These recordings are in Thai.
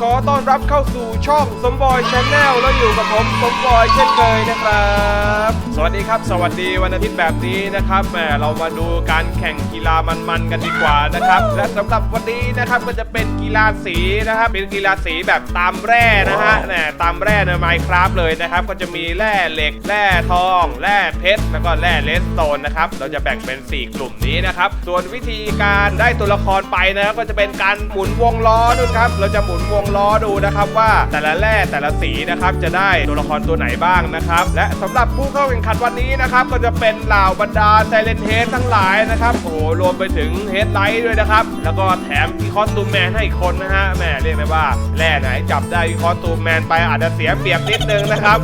ขอต้อนรับเข้าสู่ช่องสมบอยชาแนลแล้วอยู่กับผมสมบอยเช่นเคยนะครับ สวัสดีครับ สวัสดีวันอาทิตย์แบบนี้นะครับแหมเรามาดูการแข่งกีฬามันๆกันดีกว่านะครับ และสำหรับวันนี้นะครับก็จะเป็นกีฬาสีนะครับเป็นกีฬาสีแบบตามแร่นะฮะแหมตามแร่ในไมคราฟเลยนะครับ ก็จะมีแร่เหล็กแร่ทองแร่เพชรแล้วก็แร่เลสโตนนะครับเราจะแบ่งเป็น 4 กลุ่มนี้นะครับส่วนวิธีการได้ตัวละครไปนะครับก็จะเป็นการหมุนวงล้อดูครับเราจะหมุนววงล้อดูนะครับว่าแต่ละแร่แต่ละสีนะครับจะได้ตัวละครตัวไหนบ้างนะครับ และสำหรับผู้เข้าแข่งขันวันนี้นะครับก็จะเป็นเหล่าบรรดาไซเลนเฮดทั้งหลายนะครับโอ้โหรวมไปถึงเฮดไลท์ด้วยนะครับ แล้วก็แถมมีคอสตูมแมนให้อีกคนนะฮะแม่เรียกได้ว่าแร่ไหนจับได้คอสตูมแมนไปอาจจะเสียเปรียบนิดนึงนะครับ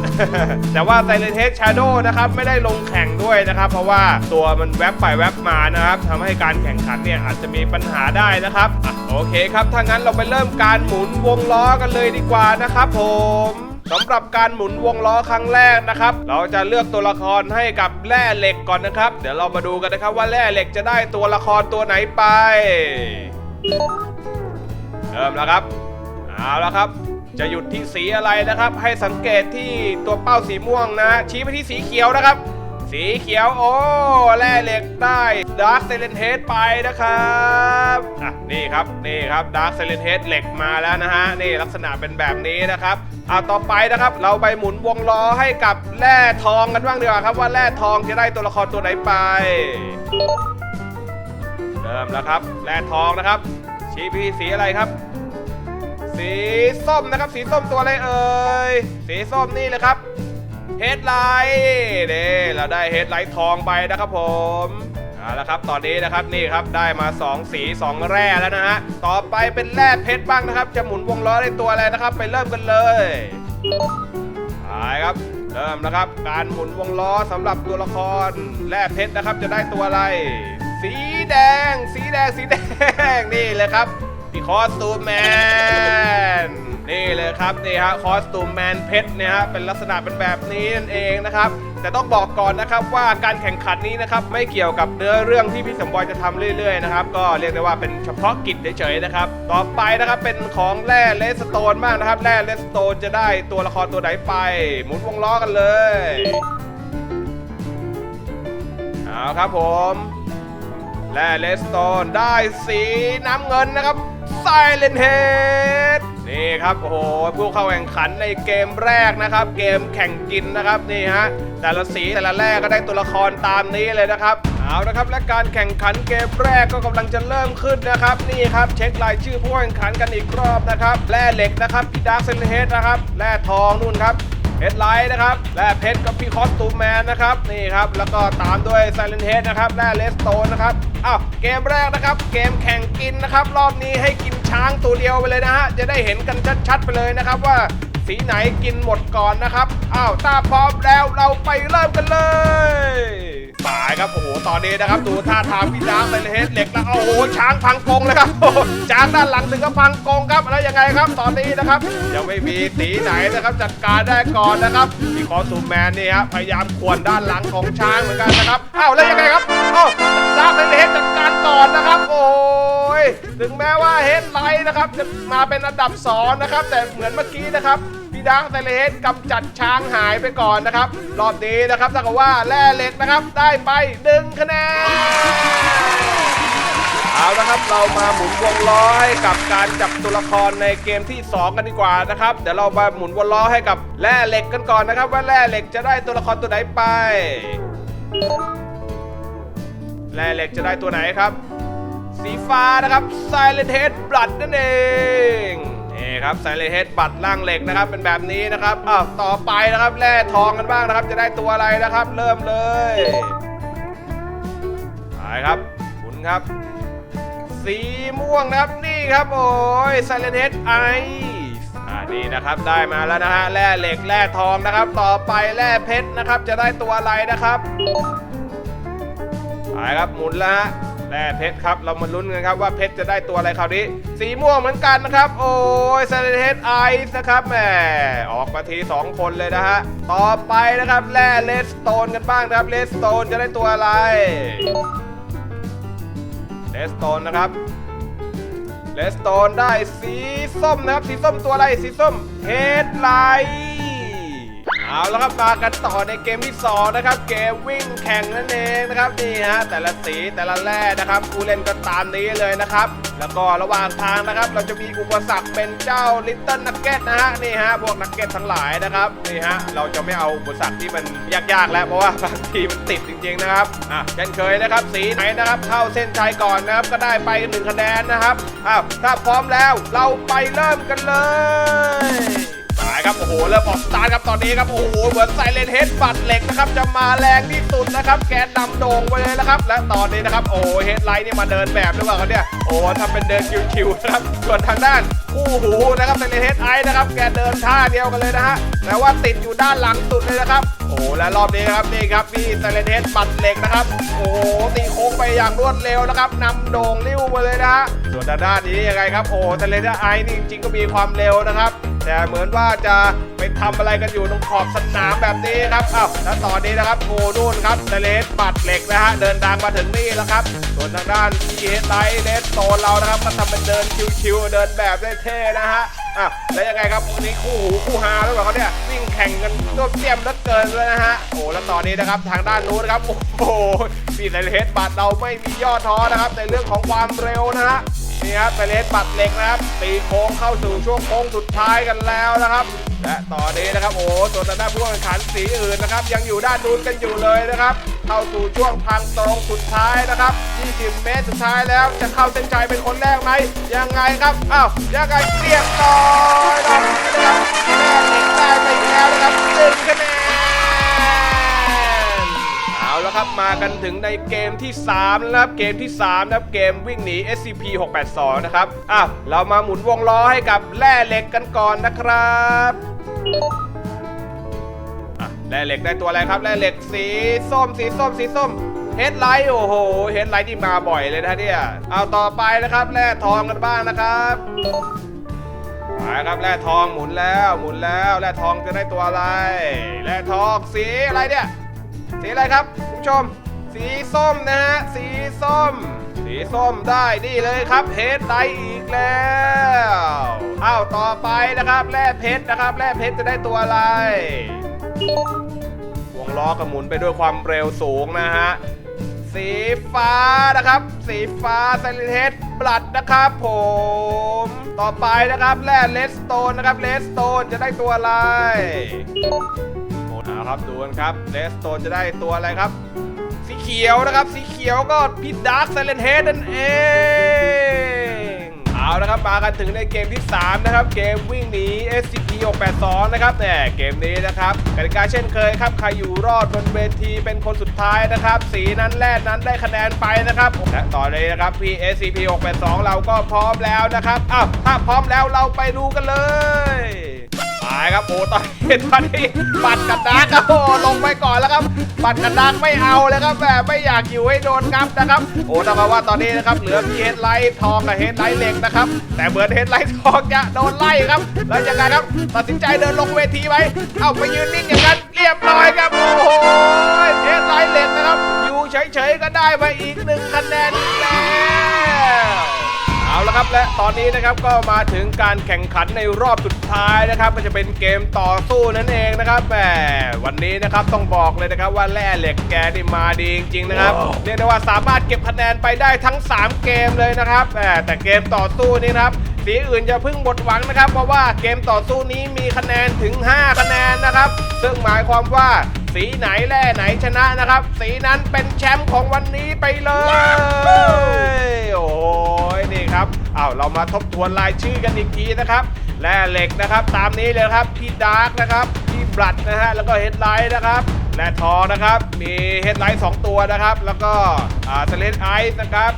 แต่ว่าไซเลนเฮดชาโดนะครับไม่ได้ลงแข่งด้วยนะครับ เพราะว่าตัวมันแวบไปแวบมานะครับทำให้การแข่งขันเนี่ยอาจจะมีปัญหาได้นะครับอโอเคครับถ้างั้นเราไปเริ่มการหมุนวงล้อกันเลยดีกว่านะครับผมสำหรับการหมุนวงล้อครั้งแรกนะครับ เราจะเลือกตัวละครให้กับแร่เหล็กก่อนนะครับ เดี๋ยวเรามาดูกันนะครับว่าแร่เหล็กจะได้ตัวละครตัวไหนไป เริ่มแล้วครับเอาแล้วครับ จะหยุดที่สีอะไรนะครับ ให้สังเกตที่ตัวเป้าสีม่วงนะชี้ไปที่สีเขียวนะครับ สีเขียวโอ้แร่เหล็กได้ดาร์คเซเลนเฮดไปนะครับอะนี่ครับนี่ครับดาร์คเซเลนเฮดเหล็กมาแล้วนะฮะนี่ลักษณะเป็นแบบนี้นะครับเอาต่อไปนะครับเราไปหมุนวงล้อให้กับแร่ทองกันบ้างดีกว่าครับว่าแร่ทองจะได้ตัวละครตัวไหนไป เริ่มแล้วครับแร่ทองนะครับชี้ไปที่สีอะไรครับ สีส้มนะครับ สีส้มตัวอะไรเอ่ยสีส้มนี่เลยครับ เฮดไลท์เด้เราได้เฮดไลท์ทองไปนะครับผมเอาละครับ ตอนนี้นะครับนี่ครับได้มา 2 สี 2 แร่แล้วนะฮะ ต่อไปเป็นแร่เพชรบ้างนะครับ จะหมุนวงล้อได้ตัวอะไรนะครับ ไปเริ่มกันเลยไปครับ เริ่มนะครับ การหมุนวงล้อสำหรับตัวละครแร่เพชรนะครับ จะได้ตัวอะไร สีแดง สีแดง สีแดง นี่เลยครับพี่คอสตูแมน นี่เลยครับนี่ฮะคอสตูมแมนเพชรเนี่ยฮะเป็นลักษณะเป็นแบบนี้นั่นเองนะครับแต่ต้องบอกก่อนนะครับว่าการแข่งขันนี้นะครับไม่เกี่ยวกับเนื้อเรื่องที่พี่สมบอยจะทำเรื่อยๆนะครับก็เรียกได้ว่าเป็นเฉพาะกิจเฉยๆนะครับต่อไปนะครับเป็นของแร่เลสโตนบ้างนะครับแร่เลสโตนจะได้ตัวละครตัวไหนไป หมุนวงล้อกันเลยเอาครับผมและเลสโตนได้สีน้ำเงินนะครับไซเลนเฮด นี่ครับโอ้โหผู้เข้าแข่งขันในเกมแรกนะครับ เกมแข่งกินนะครับนี่ฮะแต่ละสีแต่ละแรกก็ได้ตัวละครตามนี้เลยนะครับเอานะครับและการแข่งขันเกมแรกก็กำลังจะเริ่มขึ้นนะครับนี่ครับเช็ครายชื่อผู้แข่งขันกันอีกรอบนะครับแร่เหล็กนะครับพี่ดาร์คเซนเฮดนะครับแร่ทองนู่นครับเฮดไลท์นะครับและเพชรกับพี่คอสตูมแมนนะครับนี่ครับแล้วก็ตามด้วยไซเลนเฮดนะครับและเลสโตนนะครับอ้าวเกมแรกนะครับ เกมแข่งกินนะครับ รอบนี้ให้กิน ช้างตัวเดียวไปเลยนะฮะ จะได้เห็นกันชัดๆไปเลยนะครับว่าสีไหนกินหมดก่อนนะครับ อ้าวถ้าพร้อมแล้วเราไปเริ่มกันเลยปายครับ โอ้โห ตอนนี้นะครับ ดูท่าทางพี่ช้างไซเลนเฮดเหล็กแล้ว โอ้โห ช้างพังกงเลยครับโอ้โหช้างด้านหลังถึงกับพังกงครับแล้วยังไงครับ ตอนนี้นะครับ ยังไม่มีสีไหนนะครับจัดการได้ก่อนนะครับ มีคอสูมแมนนี่ฮะ พยายามขวนด้านหลังของช้างเหมือนกันนะครับ อ้าวแล้วยังไงครับ อ้าวดาร์คเฮดจัดการก่อนนะครับ โอ้ ถึงแม้ว่าเฮดไลท์นะครับจะมาเป็นอันดับสองนะครับ แต่เหมือนเมื่อกี้นะครับพี่ดาร์คไซเลสกำจัดช้างหายไปก่อนนะครับ รอบนี้นะครับถ้ากับว่าแร่เหล็กนะครับ ได้ไปหนึ่งคะแนนเอาละครับเรามาหมุนวงล้อให้กับการจับตัวละครในเกมที่ 2 กันดีกว่านะครับเดี๋ยวเรามาหมุนวงล้อให้กับแร่เหล็กกันก่อนนะครับ ว่าแร่เหล็กจะได้ตัวละครตัวไหนไปแร่เหล็กจะได้ตัวไหนครับ สีฟ้านะครับ Silent Head Blood นั่นเองนี่ครับ Silent Head Blood ล่างเหล็กนะครับ เป็นแบบนี้นะครับอ้าวต่อไปนะครับแร่ทองกันบ้างนะครับ จะได้ตัวอะไรนะครับ เริ่มเลยไปครับหมุนครับ สีม่วงนะครับนี่ครับโอ้ย Silent Head Ice อ่านี่นะครับได้มาแล้วนะฮะแร่เหล็กแร่ทองนะครับ ต่อไปแร่เพชรนะครับ จะได้ตัวอะไรนะครับไปครับหมุนแล้วฮะ แร่เพชรครับ เรามาลุ้นกันครับว่าเพชรจะได้ตัวอะไรคราวนี้ สีม่วงเหมือนกันนะครับ โอ้ย Silent Head Ice นะครับแหมออกมาทีสองคนเลยนะฮะ ต่อไปนะครับแร่เลสโตนกันบ้างนะครับเลสโตนจะได้ตัวอะไรเลสโตนนะครับเลสโตนได้สีส้มนะครับ สีส้มตัวอะไรสีส้มเฮดไลท์ เอาแล้วครับมากันต่อในเกมที่สองนะครับเกมวิ่งแข่งนั่นเองนะครับนี่ฮะแต่ละสีแต่ละแร่นะครับผู้เล่นก็ตามนี้เลยนะครับ แล้วก็ระหว่างทางนะครับ เราจะมีอุปสรรคเป็นเจ้าลิตเติ้ลนักเก็ตนะฮะนี่ฮะพวกนักเก็ตทั้งหลายนะครับนี่ฮะเราจะไม่เอาอุปสรรคที่มันยากๆ แล้วเพราะว่าบางทีมันติดจริงๆนะครับอะเช่นเคยนะครับสีไหนนะครับเข้าเส้นชัยก่อนนะครับก็ได้ไปหนึ่งคะแนนนะครับอ้าวถ้าพร้อมแล้วเราไปเริ่มกันเลย ครับโอ้โหเริ่มออกสตาร์ทครับตอนนี้ครับโอ้โหเหมือนไซเลนเฮดบัตเหล็กนะครับจะมาแรงที่สุดนะครับแกนนำโด่งไปเลยนะครับ และตอนนี้นะครับโอ้เฮดไลท์นี่มาเดินแบบหรือเปล่าครับเนี่ยโอ้ทำเป็นเดินคิวๆนะครับส่วนทางด้านคู่หูนะครับไซเลนเฮดไอนะครับแกเดินท่าเดียวกันเลยนะฮะแต่ว่าติดอยู่ด้านหลังสุดเลยนะครับโอ้และรอบนี้ครับนี่ครับนี่ไซเลนเฮดบัตเหล็กนะครับโอ้โหตีโค้งไปอย่างรวดเร็วนะครับนำโด่งริ้วมาเลยนะฮะส่วนทางด้านนี้ยังไงครับโอ้ไซเลนเฮดไอนี่จริงๆก็มีความเร็วนะครับ แต่เหมือนว่าจะไปทำอะไรกันอยู่ตรงขอบสนามแบบนี้ครับอ้าวแล้วตอนนี้นะครับโอ้นู่นครับไซเลนบัตเหล็กนะฮะเดินทางมาถึงนี่แล้วครับ ส่วนทางด้านพีเอไลท์เลสโตนเรานะครับก็ทำเป็นเดินชิวๆเดินแบบได้เท่นะฮะอะแล้วยังไงครับวันนี้คู่หูคู่ฮาหรือเปล่าเขาเนี่ยวิ่งแข่งกันตัวเตียมเหลือเกินเลยนะฮะโอ้แล้วตอนนี้นะครับทางด้านนู้นนะครับโอ้โหพี่เลนบัตเราไม่มีย่อท้อนะครับในเรื่องของความเร็วนะฮะ นี่ครับไซเลนบัตรเหล็กนะครับ ตีโค้งเข้าสู่ช่วงโค้งสุดท้ายกันแล้วนะครับ และต่อนี้นะครับโอ้ส่วนทางด้านผู้แข่งขันสีอื่นนะครับ ยังอยู่ด้านนู้นกันอยู่เลยนะครับ เข้าสู่ช่วงพังตรงสุดท้ายนะครับ 20 เมตรสุดท้ายแล้วจะเข้าเส้นชัยเป็นคนแรกไหมยังไงครับอ้าวยังไงเรียบร้อยรอบนี้นะครับแม่เหล็กได้ไปแล้วนะครับหนึ่งคะแนน แล้วครับ มากันถึงในเกมที่3นะครับ เกมที่3นะครับ เกมวิ่งหนี SCP 682นะครับ อ้าว เรามาหมุนวงล้อให้กับแร่เหล็กกันก่อนนะครับอะแร่เหล็กได้ตัวอะไรครับ แร่เหล็กสีส้ม สีส้ม สีส้มเฮดไลท์โอ้โห เฮดไลท์ที่มาบ่อยเลยนะเนี่ย เอาต่อไปนะครับ แร่ทองกันบ้างนะครับไปครับแร่ทองหมุนแล้วหมุนแล้วแร่ทองจะได้ตัวอะไรแร่ทองสีอะไรเนี่ย สีอะไรครับ ผู้ชม สีส้มนะฮะ สีส้ม สีส้มได้นี่เลยครับเพชรไดอีกแล้วอ้าวต่อไปนะครับแร่เพชรนะครับแร่เพชรจะได้ตัวอะไร วงล้อก็หมุนไปด้วยความเร็วสูงนะฮะสีฟ้านะครับ สีฟ้าไซเลนเฮดบลัดนะครับผม ต่อไปนะครับแร่เลสโตนนะครับเลสโตนจะได้ตัวอะไร ครับดูกันครับเลสโตนจะได้ตัวอะไรครับ สีเขียวนะครับ สีเขียวก็พี่ดาร์คไซเลนเฮดนั่นเองเอาละครับมากันถึงในเกมที่ 3 นะครับ เกมวิ่งหนี SCP 682 นะครับแต่เกมนี้นะครับกติกาเช่นเคยครับ ใครอยู่รอดบนเวทีเป็นคนสุดท้ายนะครับ สีนั้นแรกนั้นได้คะแนนไปนะครับ และต่อเลยนะครับพี scp 682 เราก็พร้อมแล้วนะครับอ้าวถ้าพร้อมแล้วเราไปดูกันเลย ตาครับโอ้ตอนเห็นตอนนี้ปัดกับดักครับโอ้ลงไปก่อนแล้วครับ ปัดกับดักไม่เอาเลยครับแบบไม่อยากอยู่ให้โดนงับนะครับ โอ้แต่ว่าตอนนี้นะครับเหลือพี่เฮดไลท์ทองกับเฮดไลท์เหล็กนะครับ แต่เหมือนเฮดไลท์ทองจะโดนไล่ครับแล้วยังไงครับตัดสินใจเดินลงเวทีไหมเอาไปยืนนิ่งอย่างนั้นเรียบร้อยครับโอ้โหเฮดไลท์เหล็กนะครับอยู่เฉยๆก็ได้มาอีกหนึ่งคะแนนแล้ว เอาละครับและตอนนี้นะครับก็มาถึงการแข่งขันในรอบสุดท้ายนะครับ ก็จะเป็นเกมต่อสู้นั่นเองนะครับแหมวันนี้นะครับต้องบอกเลยนะครับว่าแร่เหล็กแกนี่มาดีจริงๆนะครับเรียกได้ว่าสามารถเก็บคะแนนไปได้ทั้ง 3 เกมเลยนะครับแหมแต่เกมต่อสู้นี่นะครับสีอื่นจะเพิ่งหมดหวังนะครับ เพราะว่าเกมต่อสู้นี้มีคะแนนถึง 5 คะแนนนะครับ ซึ่งหมายความว่า สีไหนแร่ไหนชนะนะครับ สีนั้นเป็นแชมป์ของวันนี้ไปเลย โอ้ยนี่ครับอ้าวเรามาทบทวนรายชื่อกันอีกทีนะครับแร่เหล็กนะครับ ตามนี้เลยครับพี่ดาร์กนะครับพี่บลัดนะฮะแล้วก็เฮดไลท์นะครับแร่ทองนะครับ มีเฮดไลท์2ตัวนะครับ แล้วก็อ่าสเลนไอซ์นะครับ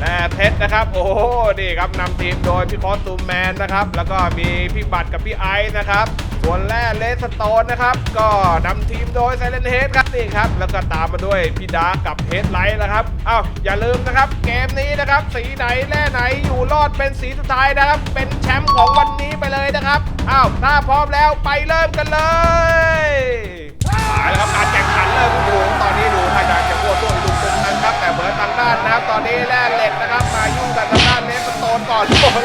แร่เพชรนะครับ โอ้โหนี่ครับนำทีมโดยพี่คอสตูมแมนนะครับ แล้วก็มีพี่บัตรกับพี่ไอซ์นะครับ ส่วนแร่เลสโตนนะครับ ก็นำทีมโดยไซเลนเฮดครับนี่ครับ แล้วก็ตามมาด้วยพี่ดาร์กกับเฮดไลท์นะครับอ้าวอย่าลืมนะครับ เกมนี้นะครับ สีไหนแร่ไหนอยู่รอดเป็นสีสุดท้ายนะครับ เป็นแชมป์ของวันนี้ไปเลยนะครับอ้าวถ้าพร้อมแล้วไปเริ่มกันเลยมาแล้วครับการแข่งขันเริ่มดูตอนนี้ดูท่าทางจะโคตรตัวดุดุดันครับแต่เหมือนทางด้านนะครับ ตอนนี้แร่เหล็กนะครับ มายุ่งกับทางด้านเลสโตนก่อนโอ้โห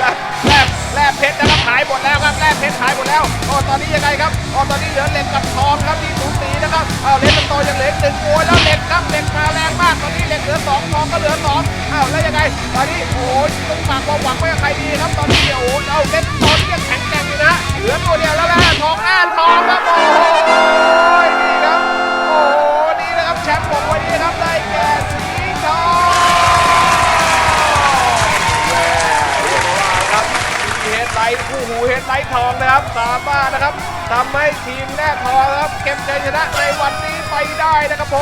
เพชรนะครับหายหมดแล้วครับแร่เพชรหายหมดแล้วโอ้ตอนนี้ยังไงครับโอ้ตอนนี้เหลือเหล็กกับทองครับที่สูสีนะครับอ้าวเลสโตยังเหลืออีกหนึ่งโอ้ยแล้วเหล็กครับเหล็กมาแรงมากตอนนี้เหล็กเหลือสองทองก็เหลือสองอ้าวแล้วยังไงตอนนี้โอ้ยต้องฝากความหวังไว้กับใครดีครับ ตอนนี้โอ้ยเอาเลสโตนี่ยังแข็งแกร่งอยู่นะเหลือตัวเดียวแล้วแหละทองแอนทองครับโอ้ยนี่ครับโอ้นี่นะครับแชมป์ของ คู่หูเฮดไลท์ทองนะครับสามารถนะครับทำให้ทีมแน่ทองครับเก็บชัยชนะในวันนี้ไปได้นะครับผ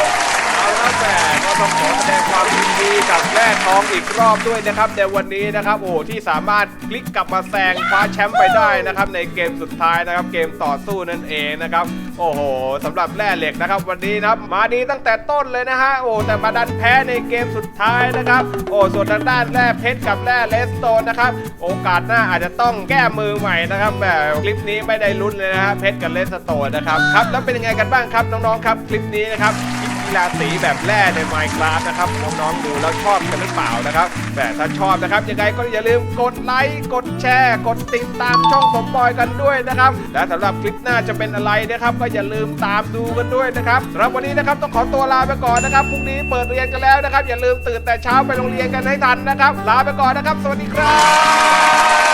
มเอาละแต่ก็ต้องขอแสดงความยินดีกับแร่ทองอีกรอบด้วยนะครับในวันนี้นะครับโอ้ที่สามารถพลิกกลับมาแซงคว้าแชมป์ไปได้นะครับในเกมสุดท้ายนะครับเกมต่อสู้นั่นเองนะครับ โอ้โหสำหรับแร่เหล็กนะครับ วันนี้นะครับมาดีตั้งแต่ต้นเลยนะฮะโอ้แต่มาดันแพ้ในเกมสุดท้ายนะครับ โอ้ส่วนทางด้านแร่เพชรกับแร่เลสโตนนะครับโอกาสหน้าอาจจะต้องแก้มือใหม่นะครับแบบคลิปนี้ไม่ได้ลุ้นเลยนะฮะเพชรกับเลสโตนนะครับครับแล้วเป็นยังไงกันบ้างครับน้องๆครับคลิปนี้นะครับ กีฬาสีแบบแร่ใน Minecraft นะครับน้องๆดูแล้วชอบกันหรือเปล่านะครับ แต่ถ้าชอบนะครับยังไงก็อย่าลืมกดไลค์กดแชร์ กดติดตามช่องสมบอยกันด้วยนะครับ และสำหรับคลิปหน้าจะเป็นอะไรนะครับ ก็อย่าลืมตามดูกันด้วยนะครับสำหรับวันนี้นะครับต้องขอตัวลาไปก่อนนะครับพรุ่งนี้เปิดเรียนกันแล้วนะครับ อย่าลืมตื่นแต่เช้าไปโรงเรียนกันให้ทันนะครับ ลาไปก่อนนะครับ สวัสดีครับ